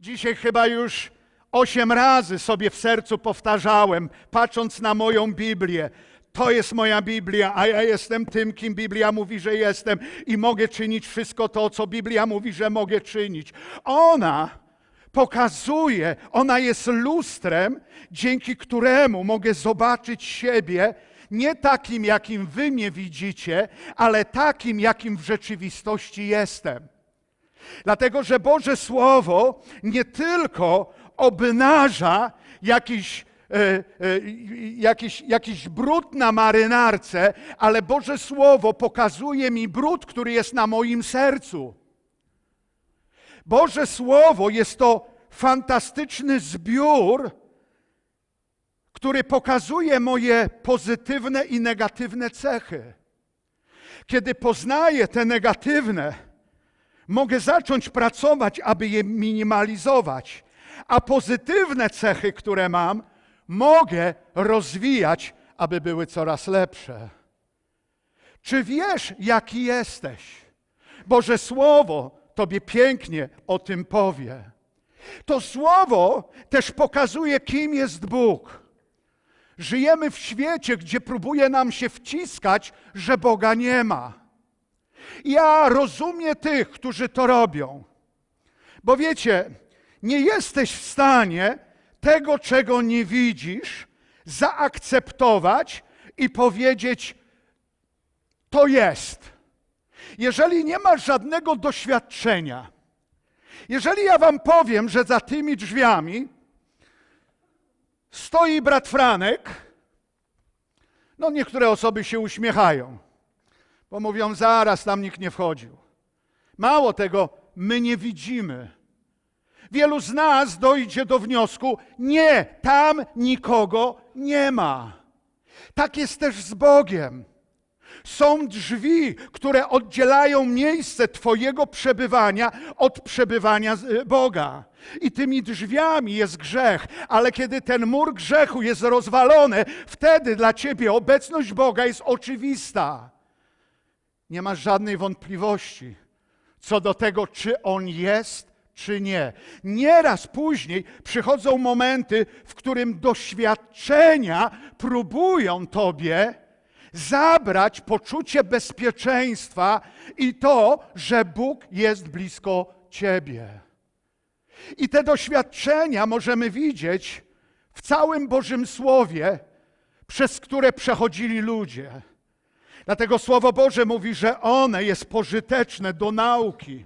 Dzisiaj chyba już osiem razy sobie w sercu powtarzałem, patrząc na moją Biblię. To jest moja Biblia, a ja jestem tym, kim Biblia mówi, że jestem i mogę czynić wszystko to, co Biblia mówi, że mogę czynić. Ona pokazuje, ona jest lustrem, dzięki któremu mogę zobaczyć siebie nie takim, jakim wy mnie widzicie, ale takim, jakim w rzeczywistości jestem. Dlatego, że Boże Słowo nie tylko obnaża jakiś, e, e, jakiś, jakiś brud na marynarce, ale Boże Słowo pokazuje mi brud, który jest na moim sercu. Boże Słowo jest to fantastyczny zbiór, który pokazuje moje pozytywne i negatywne cechy. Kiedy poznaję te negatywne, mogę zacząć pracować, aby je minimalizować, a pozytywne cechy, które mam, mogę rozwijać, aby były coraz lepsze. Czy wiesz, jaki jesteś? Boże Słowo Tobie pięknie o tym powie. To Słowo też pokazuje, kim jest Bóg. Żyjemy w świecie, gdzie próbuje nam się wciskać, że Boga nie ma. Ja rozumiem tych, którzy to robią. Bo wiecie, nie jesteś w stanie tego, czego nie widzisz, zaakceptować i powiedzieć: To jest. Jeżeli nie masz żadnego doświadczenia, jeżeli ja wam powiem, że za tymi drzwiami stoi brat Franek, no niektóre osoby się uśmiechają, bo mówią, zaraz tam nikt nie wchodził. Mało tego, my nie widzimy. Wielu z nas dojdzie do wniosku, nie, tam nikogo nie ma. Tak jest też z Bogiem. Są drzwi, które oddzielają miejsce Twojego przebywania od przebywania z- Boga. I tymi drzwiami jest grzech, ale kiedy ten mur grzechu jest rozwalony, wtedy dla Ciebie obecność Boga jest oczywista. Nie masz żadnej wątpliwości co do tego, czy On jest, czy nie. Nieraz później przychodzą momenty, w którym doświadczenia próbują Tobie zabrać poczucie bezpieczeństwa i to, że Bóg jest blisko Ciebie. I te doświadczenia możemy widzieć w całym Bożym Słowie, przez które przechodzili ludzie. Dlatego Słowo Boże mówi, że one jest pożyteczne do nauki.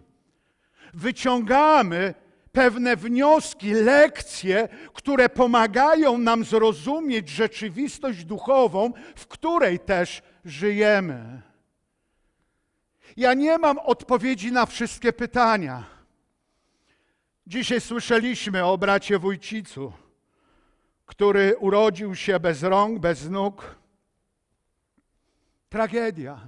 Wyciągamy pewne wnioski, lekcje, które pomagają nam zrozumieć rzeczywistość duchową, w której też żyjemy. Ja nie mam odpowiedzi na wszystkie pytania. Dzisiaj słyszeliśmy o bracie Wójcicu, który urodził się bez rąk, bez nóg. Tragedia.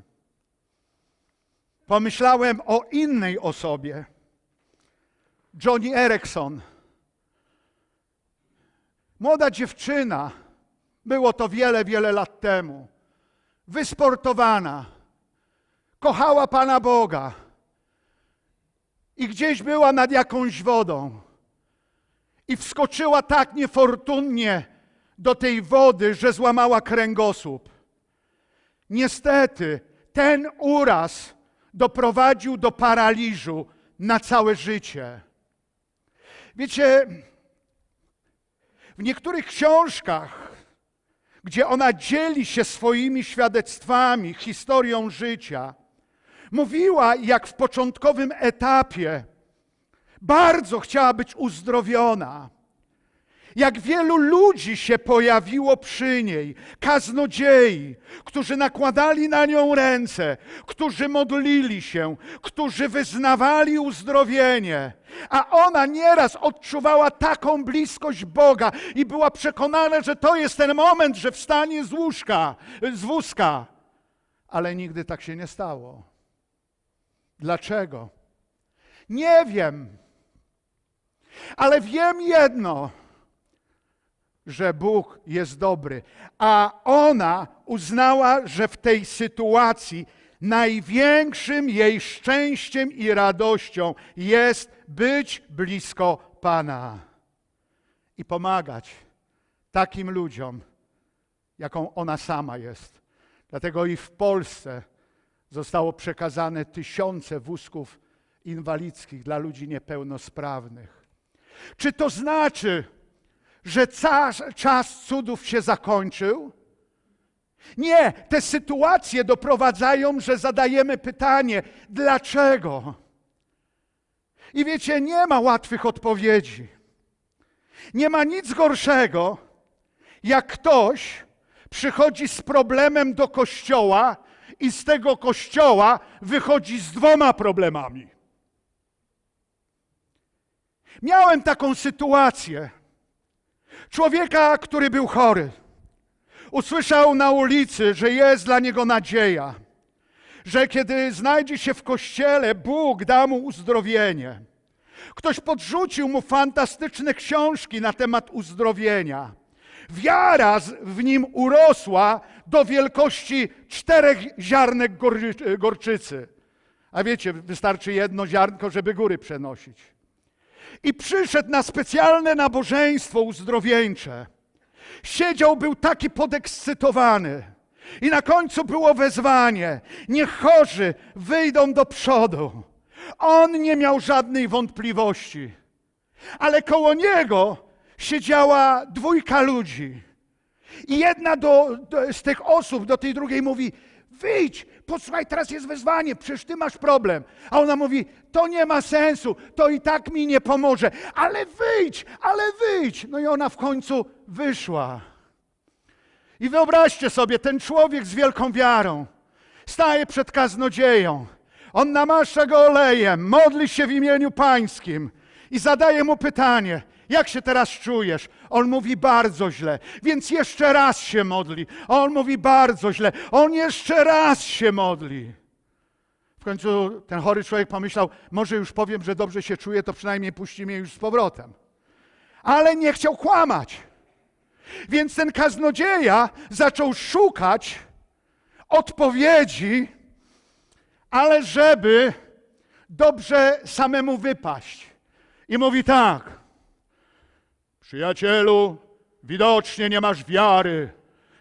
Pomyślałem o innej osobie. Johnny Erickson. Młoda dziewczyna, było to wiele, wiele lat temu. Wysportowana, kochała Pana Boga i gdzieś była nad jakąś wodą. I wskoczyła tak niefortunnie do tej wody, że złamała kręgosłup. Niestety, ten uraz doprowadził do paraliżu na całe życie. Wiecie, w niektórych książkach, gdzie ona dzieli się swoimi świadectwami, historią życia, mówiła, jak w początkowym etapie bardzo chciała być uzdrowiona. Jak wielu ludzi się pojawiło przy niej, kaznodziei, którzy nakładali na nią ręce, którzy modlili się, którzy wyznawali uzdrowienie. A ona nieraz odczuwała taką bliskość Boga i była przekonana, że to jest ten moment, że wstanie z łóżka, z wózka. Ale nigdy tak się nie stało. Dlaczego? Nie wiem. Ale wiem jedno że Bóg jest dobry. A ona uznała, że w tej sytuacji największym jej szczęściem i radością jest być blisko Pana i pomagać takim ludziom, jaką ona sama jest. Dlatego i w Polsce zostało przekazane tysiące wózków inwalidzkich dla ludzi niepełnosprawnych. Czy to znaczy, że czas, cudów się zakończył? Nie, te sytuacje doprowadzają, że zadajemy pytanie, dlaczego? I wiecie, nie ma łatwych odpowiedzi. Nie ma nic gorszego, jak ktoś przychodzi z problemem do kościoła i z tego kościoła wychodzi z dwoma problemami. Miałem taką sytuację. Człowieka, który był chory. Usłyszał na ulicy, że jest dla niego nadzieja, że kiedy znajdzie się w kościele, Bóg da mu uzdrowienie. Ktoś podrzucił mu fantastyczne książki na temat uzdrowienia. Wiara w nim urosła do wielkości czterech ziarnek gorczycy. A wiecie, wystarczy jedno ziarnko, żeby góry przenosić. I przyszedł na specjalne nabożeństwo uzdrowieńcze. Siedział, był taki podekscytowany. I na końcu było wezwanie: niech chorzy wyjdą do przodu. On nie miał żadnej wątpliwości. Ale koło niego siedziała dwójka ludzi. I jedna do, do, z tych osób do tej drugiej mówi: Wyjdź, posłuchaj, teraz jest wezwanie, przecież ty masz problem. A ona mówi: To nie ma sensu, to i tak mi nie pomoże, ale wyjdź, ale wyjdź. No i ona w końcu wyszła. I wyobraźcie sobie, ten człowiek z wielką wiarą staje przed kaznodzieją. On namasza go olejem, modli się w imieniu pańskim i zadaje mu pytanie: Jak się teraz czujesz? On mówi bardzo źle, więc jeszcze raz się modli. On mówi bardzo źle, on jeszcze raz się modli. W końcu ten chory człowiek pomyślał: Może już powiem, że dobrze się czuje, to przynajmniej puści mnie już z powrotem. Ale nie chciał kłamać. Więc ten kaznodzieja zaczął szukać odpowiedzi, ale żeby dobrze samemu wypaść. I mówi tak: Przyjacielu, widocznie nie masz wiary.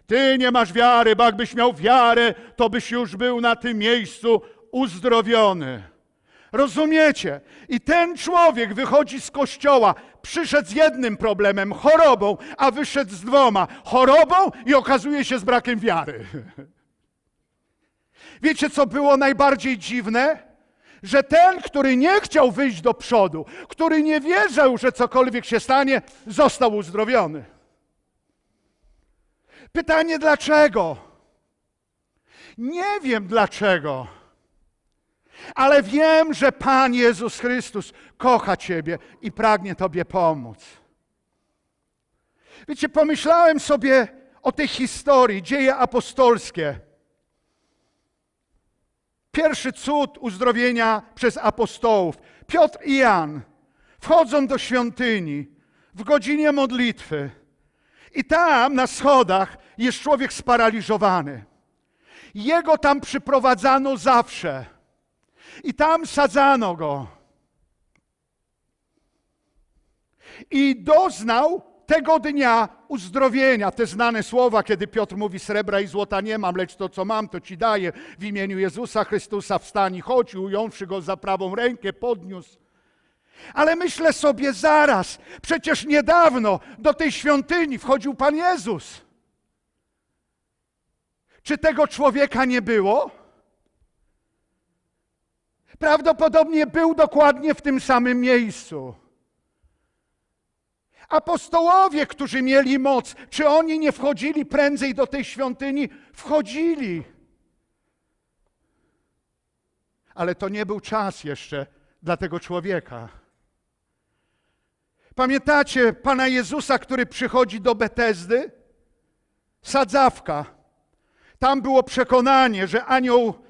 Ty nie masz wiary, bo jakbyś miał wiarę, to byś już był na tym miejscu uzdrowiony. Rozumiecie? I ten człowiek wychodzi z kościoła, przyszedł z jednym problemem, chorobą, a wyszedł z dwoma, chorobą i okazuje się z brakiem wiary. Wiecie, co było najbardziej dziwne? Że ten, który nie chciał wyjść do przodu, który nie wierzył, że cokolwiek się stanie, został uzdrowiony. Pytanie dlaczego? Nie wiem dlaczego. Ale wiem, że Pan Jezus Chrystus kocha Ciebie i pragnie Tobie pomóc. Wiecie, pomyślałem sobie o tej historii, dzieje apostolskie. Pierwszy cud uzdrowienia przez apostołów. Piotr i Jan wchodzą do świątyni w godzinie modlitwy. I tam na schodach jest człowiek sparaliżowany. Jego tam przyprowadzano zawsze. I tam sadzano go. I doznał tego dnia uzdrowienia. Te znane słowa, kiedy Piotr mówi: Srebra i złota nie mam, lecz to, co mam, to ci daję. W imieniu Jezusa Chrystusa wstań i chodź, ująwszy go za prawą rękę, podniósł. Ale myślę sobie zaraz, przecież niedawno do tej świątyni wchodził Pan Jezus. Czy tego człowieka nie było? Prawdopodobnie był dokładnie w tym samym miejscu. Apostołowie, którzy mieli moc, czy oni nie wchodzili prędzej do tej świątyni? Wchodzili. Ale to nie był czas jeszcze dla tego człowieka. Pamiętacie Pana Jezusa, który przychodzi do Betesdy? Sadzawka. Tam było przekonanie, że anioł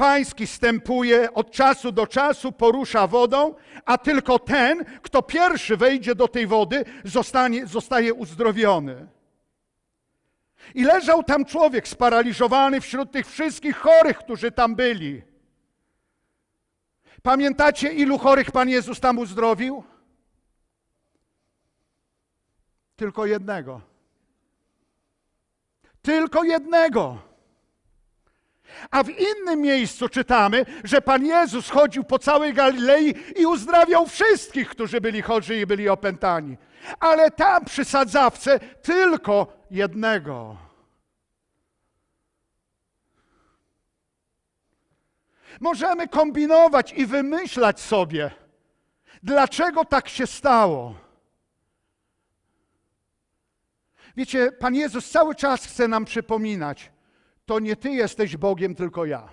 pański stępuje od czasu do czasu, porusza wodą, a tylko ten, kto pierwszy wejdzie do tej wody, zostanie, zostaje uzdrowiony. I leżał tam człowiek sparaliżowany wśród tych wszystkich chorych, którzy tam byli. Pamiętacie, ilu chorych Pan Jezus tam uzdrowił? Tylko jednego. Tylko jednego. A w innym miejscu czytamy, że Pan Jezus chodził po całej Galilei i uzdrawiał wszystkich, którzy byli chorzy i byli opętani. Ale tam przy sadzawce tylko jednego. Możemy kombinować i wymyślać sobie, dlaczego tak się stało. Wiecie, Pan Jezus cały czas chce nam przypominać, to nie Ty jesteś Bogiem, tylko ja.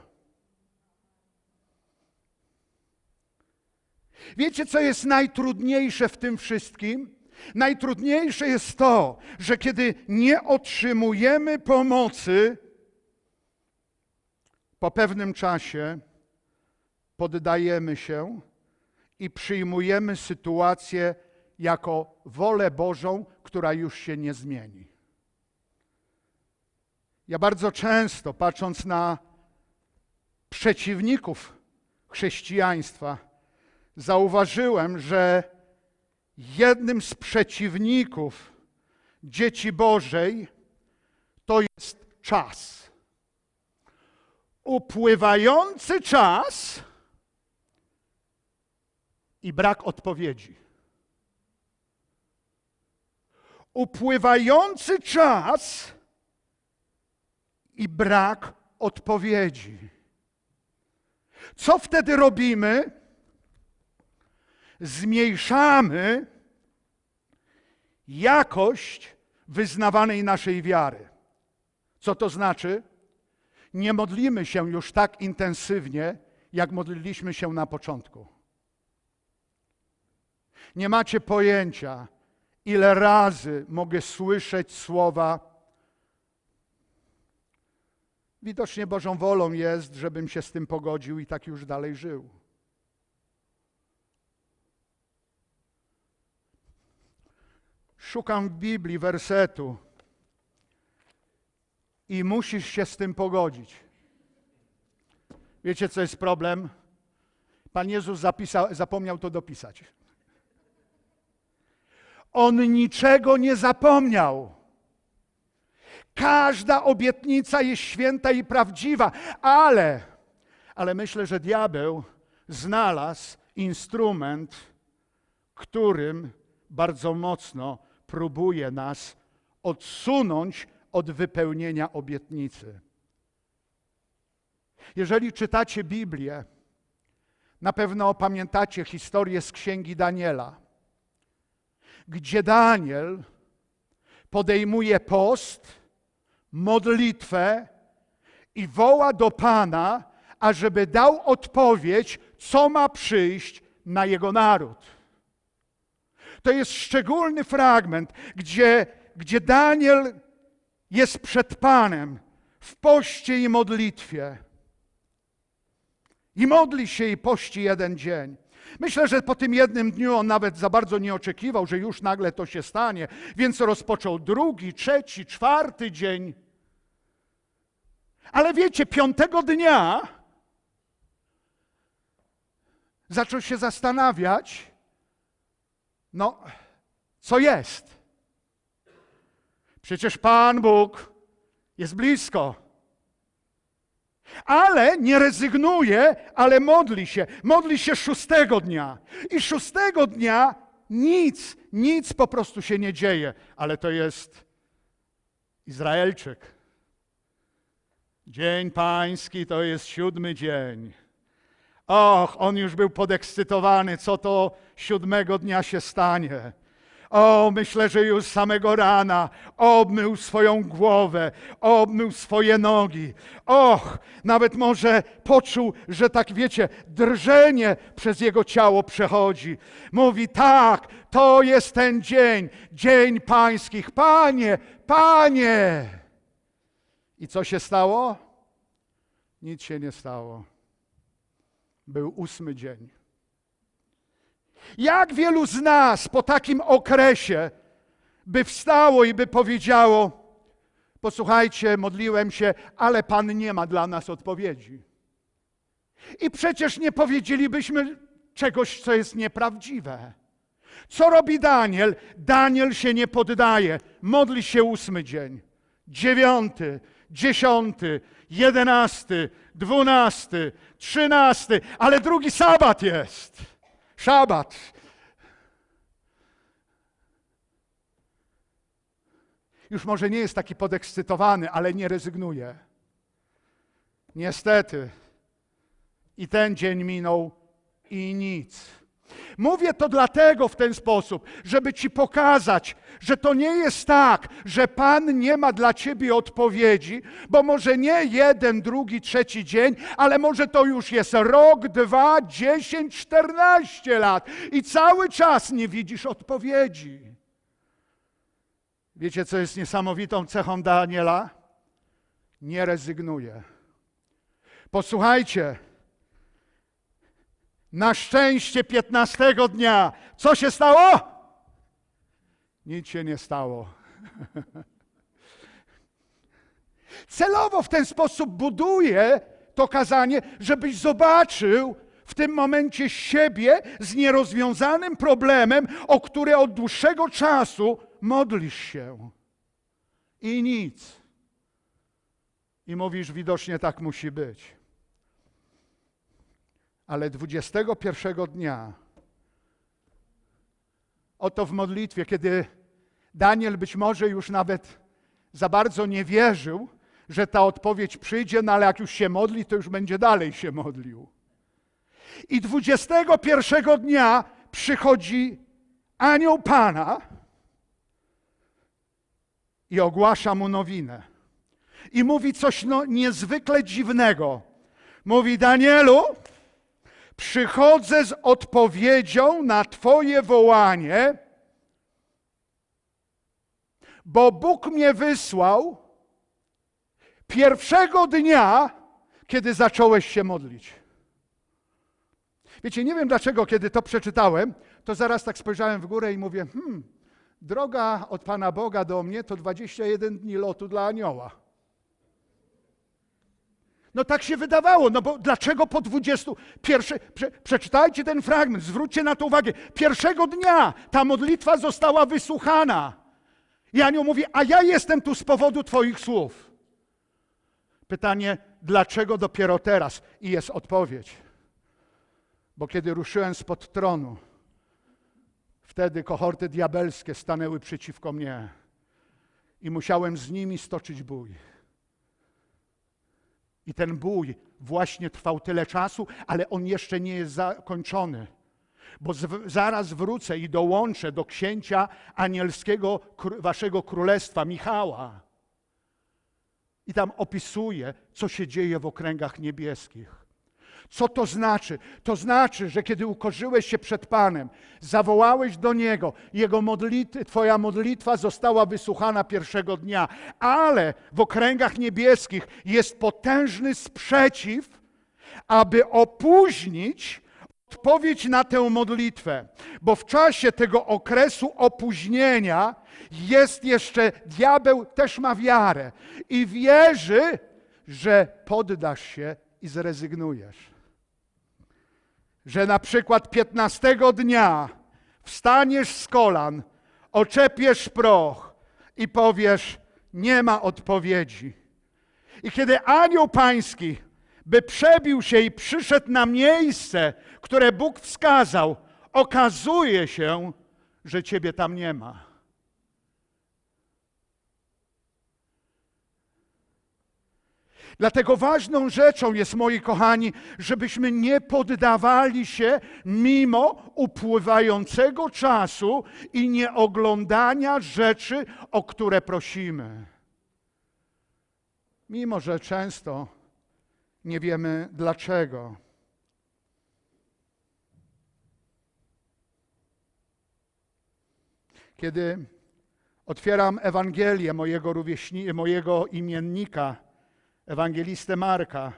Wiecie, co jest najtrudniejsze w tym wszystkim? Najtrudniejsze jest to, że kiedy nie otrzymujemy pomocy, po pewnym czasie poddajemy się i przyjmujemy sytuację jako wolę Bożą, która już się nie zmieni. Ja bardzo często, patrząc na przeciwników chrześcijaństwa, zauważyłem, że jednym z przeciwników dzieci Bożej to jest czas. Upływający czas i brak odpowiedzi. Upływający czas i brak odpowiedzi. Co wtedy robimy? Zmniejszamy jakość wyznawanej naszej wiary. Co to znaczy? Nie modlimy się już tak intensywnie, jak modliliśmy się na początku. Nie macie pojęcia, ile razy mogę słyszeć słowa, Widocznie Bożą wolą jest, żebym się z tym pogodził i tak już dalej żył. Szukam w Biblii wersetu i musisz się z tym pogodzić. Wiecie, co jest problem? Pan Jezus zapisał, zapomniał to dopisać. On niczego nie zapomniał. Każda obietnica jest święta i prawdziwa, ale, ale myślę, że diabeł znalazł instrument, którym bardzo mocno próbuje nas odsunąć od wypełnienia obietnicy. Jeżeli czytacie Biblię, na pewno pamiętacie historię z księgi Daniela, gdzie Daniel podejmuje post modlitwę i woła do Pana, ażeby dał odpowiedź, co ma przyjść na jego naród. To jest szczególny fragment, gdzie, gdzie Daniel jest przed Panem w poście i modlitwie. I modli się i pości jeden dzień. Myślę, że po tym jednym dniu on nawet za bardzo nie oczekiwał, że już nagle to się stanie, więc rozpoczął drugi, trzeci, czwarty dzień. Ale wiecie, piątego dnia zaczął się zastanawiać, no, co jest? Przecież Pan Bóg jest blisko. Ale nie rezygnuje, ale modli się. Modli się szóstego dnia. I szóstego dnia nic, nic po prostu się nie dzieje. Ale to jest Izraelczyk. Dzień Pański to jest siódmy dzień. Och, on już był podekscytowany, co to siódmego dnia się stanie. O, myślę, że już samego rana obmył swoją głowę, obmył swoje nogi. Och, nawet może poczuł, że tak wiecie, drżenie przez jego ciało przechodzi. Mówi: Tak, to jest ten dzień, dzień pańskich. Panie, panie. I co się stało? Nic się nie stało. Był ósmy dzień. Jak wielu z nas po takim okresie by wstało i by powiedziało: Posłuchajcie, modliłem się, ale Pan nie ma dla nas odpowiedzi. I przecież nie powiedzielibyśmy czegoś, co jest nieprawdziwe. Co robi Daniel? Daniel się nie poddaje. Modli się ósmy dzień, dziewiąty, dziesiąty, jedenasty, dwunasty, trzynasty, ale drugi sabat jest. Szabat. Już może nie jest taki podekscytowany, ale nie rezygnuje. Niestety. I ten dzień minął i nic. Mówię to dlatego w ten sposób, żeby ci pokazać, że to nie jest tak, że Pan nie ma dla ciebie odpowiedzi, bo może nie jeden, drugi, trzeci dzień, ale może to już jest rok, dwa, dziesięć, czternaście lat i cały czas nie widzisz odpowiedzi. Wiecie, co jest niesamowitą cechą Daniela? Nie rezygnuje. Posłuchajcie, na szczęście 15 dnia. Co się stało? Nic się nie stało. Celowo w ten sposób buduję to kazanie, żebyś zobaczył w tym momencie siebie z nierozwiązanym problemem, o który od dłuższego czasu modlisz się. I nic. I mówisz, widocznie tak musi być ale 21 dnia, oto w modlitwie, kiedy Daniel być może już nawet za bardzo nie wierzył, że ta odpowiedź przyjdzie, no ale jak już się modli, to już będzie dalej się modlił. I 21 dnia przychodzi anioł Pana i ogłasza mu nowinę. I mówi coś no, niezwykle dziwnego. Mówi, Danielu, przychodzę z odpowiedzią na Twoje wołanie, bo Bóg mnie wysłał pierwszego dnia, kiedy zacząłeś się modlić. Wiecie, nie wiem dlaczego, kiedy to przeczytałem, to zaraz tak spojrzałem w górę i mówię, hmm, droga od Pana Boga do mnie to 21 dni lotu dla anioła. No tak się wydawało, no bo dlaczego po 20? Pierwszy, prze, przeczytajcie ten fragment, zwróćcie na to uwagę. Pierwszego dnia ta modlitwa została wysłuchana. I anioł mówi, a ja jestem tu z powodu Twoich słów. Pytanie, dlaczego dopiero teraz? I jest odpowiedź. Bo kiedy ruszyłem spod tronu, wtedy kohorty diabelskie stanęły przeciwko mnie i musiałem z nimi stoczyć bój. I ten bój właśnie trwał tyle czasu, ale on jeszcze nie jest zakończony. Bo z, zaraz wrócę i dołączę do księcia anielskiego waszego królestwa, Michała. I tam opisuję, co się dzieje w okręgach niebieskich. Co to znaczy? To znaczy, że kiedy ukorzyłeś się przed Panem, zawołałeś do Niego, Jego modlit Twoja modlitwa została wysłuchana pierwszego dnia, ale w okręgach niebieskich jest potężny sprzeciw, aby opóźnić odpowiedź na tę modlitwę, bo w czasie tego okresu opóźnienia jest jeszcze diabeł, też ma wiarę i wierzy, że poddasz się i zrezygnujesz że na przykład 15 dnia wstaniesz z kolan, oczepiesz proch i powiesz: Nie ma odpowiedzi. I kiedy anioł pański by przebił się i przyszedł na miejsce, które Bóg wskazał, okazuje się, że ciebie tam nie ma. Dlatego ważną rzeczą jest, moi kochani, żebyśmy nie poddawali się mimo upływającego czasu i nie oglądania rzeczy, o które prosimy. Mimo, że często nie wiemy dlaczego. Kiedy otwieram Ewangelię mojego, mojego imiennika, ewangelistę Marka,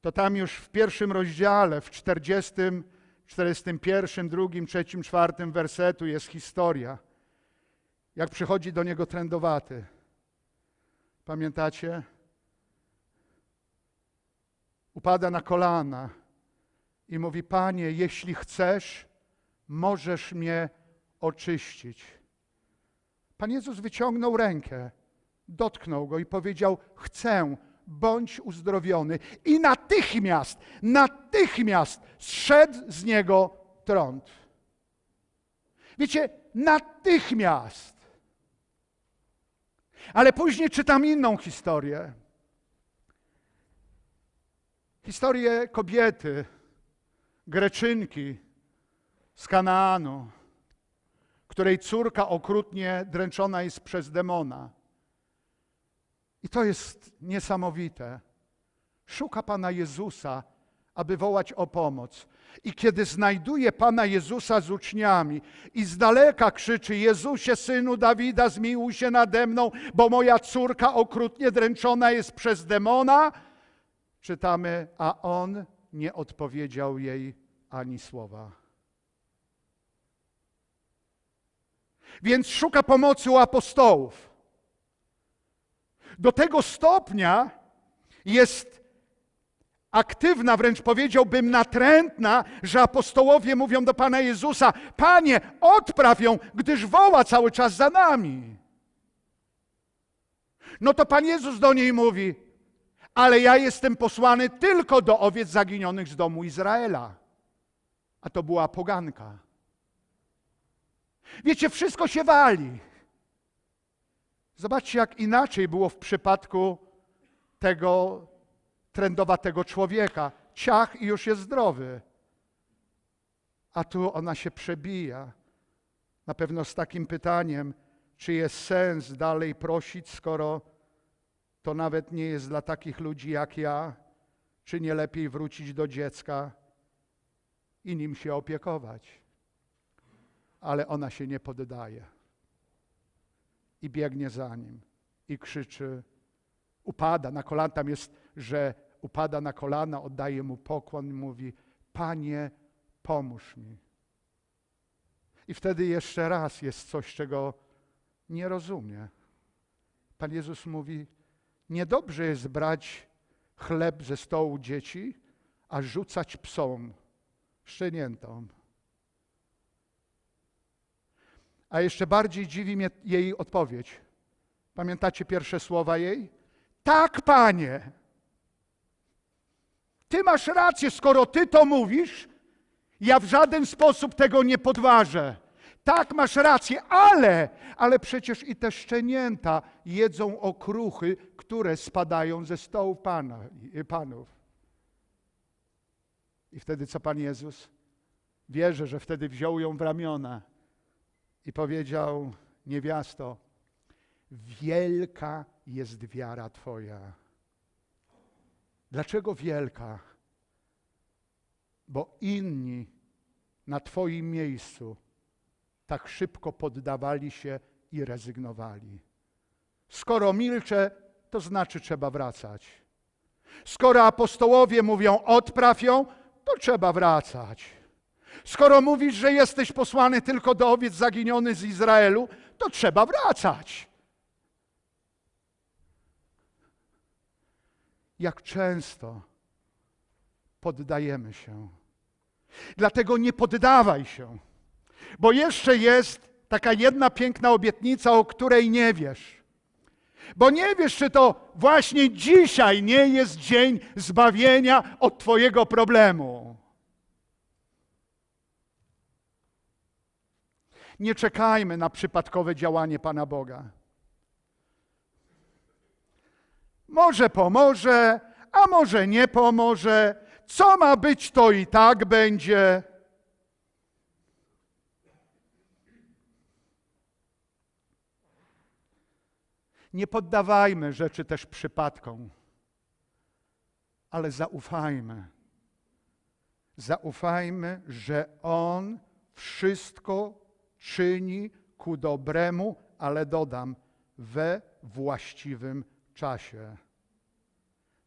to tam już w pierwszym rozdziale, w 40, 41, 2, 3, 4 wersetu jest historia, jak przychodzi do niego trędowaty. Pamiętacie? Upada na kolana i mówi: Panie, jeśli chcesz, możesz mnie oczyścić. Pan Jezus wyciągnął rękę, dotknął go i powiedział: Chcę, bądź uzdrowiony. I natychmiast, natychmiast zszedł z niego trąd. Wiecie, natychmiast. Ale później czytam inną historię. Historię kobiety, Greczynki z Kanaanu, której córka okrutnie dręczona jest przez demona. I to jest niesamowite. Szuka Pana Jezusa, aby wołać o pomoc. I kiedy znajduje Pana Jezusa z uczniami i z daleka krzyczy: Jezusie, synu Dawida, zmiłuj się nade mną, bo moja córka okrutnie dręczona jest przez demona, czytamy, a on nie odpowiedział jej ani słowa. Więc szuka pomocy u apostołów. Do tego stopnia jest aktywna, wręcz powiedziałbym natrętna, że apostołowie mówią do Pana Jezusa: Panie, odpraw ją, gdyż woła cały czas za nami. No to Pan Jezus do niej mówi: Ale ja jestem posłany tylko do owiec zaginionych z domu Izraela. A to była poganka. Wiecie, wszystko się wali. Zobaczcie, jak inaczej było w przypadku tego trendowatego człowieka. Ciach i już jest zdrowy. A tu ona się przebija. Na pewno z takim pytaniem, czy jest sens dalej prosić, skoro to nawet nie jest dla takich ludzi jak ja, czy nie lepiej wrócić do dziecka i nim się opiekować. Ale ona się nie poddaje i biegnie za nim i krzyczy, upada na kolana. Tam jest, że upada na kolana, oddaje mu pokłon i mówi: Panie, pomóż mi. I wtedy jeszcze raz jest coś, czego nie rozumie. Pan Jezus mówi: Niedobrze jest brać chleb ze stołu dzieci, a rzucać psom, szczeniętom. A jeszcze bardziej dziwi mnie jej odpowiedź. Pamiętacie pierwsze słowa jej? Tak, panie. Ty masz rację, skoro ty to mówisz, ja w żaden sposób tego nie podważę. Tak, masz rację, ale, ale przecież i te szczenięta jedzą okruchy, które spadają ze stołu pana, panów. I wtedy co Pan Jezus? Wierzę, że wtedy wziął ją w ramiona i powiedział: Niewiasto, wielka jest wiara Twoja. Dlaczego wielka? Bo inni na Twoim miejscu tak szybko poddawali się i rezygnowali. Skoro milczę, to znaczy trzeba wracać. Skoro apostołowie mówią odpraw ją, to trzeba wracać. Skoro mówisz, że jesteś posłany tylko do owiec zaginionych z Izraelu, to trzeba wracać. Jak często poddajemy się. Dlatego nie poddawaj się, bo jeszcze jest taka jedna piękna obietnica, o której nie wiesz. Bo nie wiesz, czy to właśnie dzisiaj nie jest dzień zbawienia od Twojego problemu. Nie czekajmy na przypadkowe działanie Pana Boga. Może pomoże, a może nie pomoże. Co ma być, to i tak będzie. Nie poddawajmy rzeczy też przypadkom, ale zaufajmy. Zaufajmy, że On wszystko czyni ku dobremu, ale dodam, we właściwym czasie.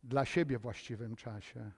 Dla siebie właściwym czasie.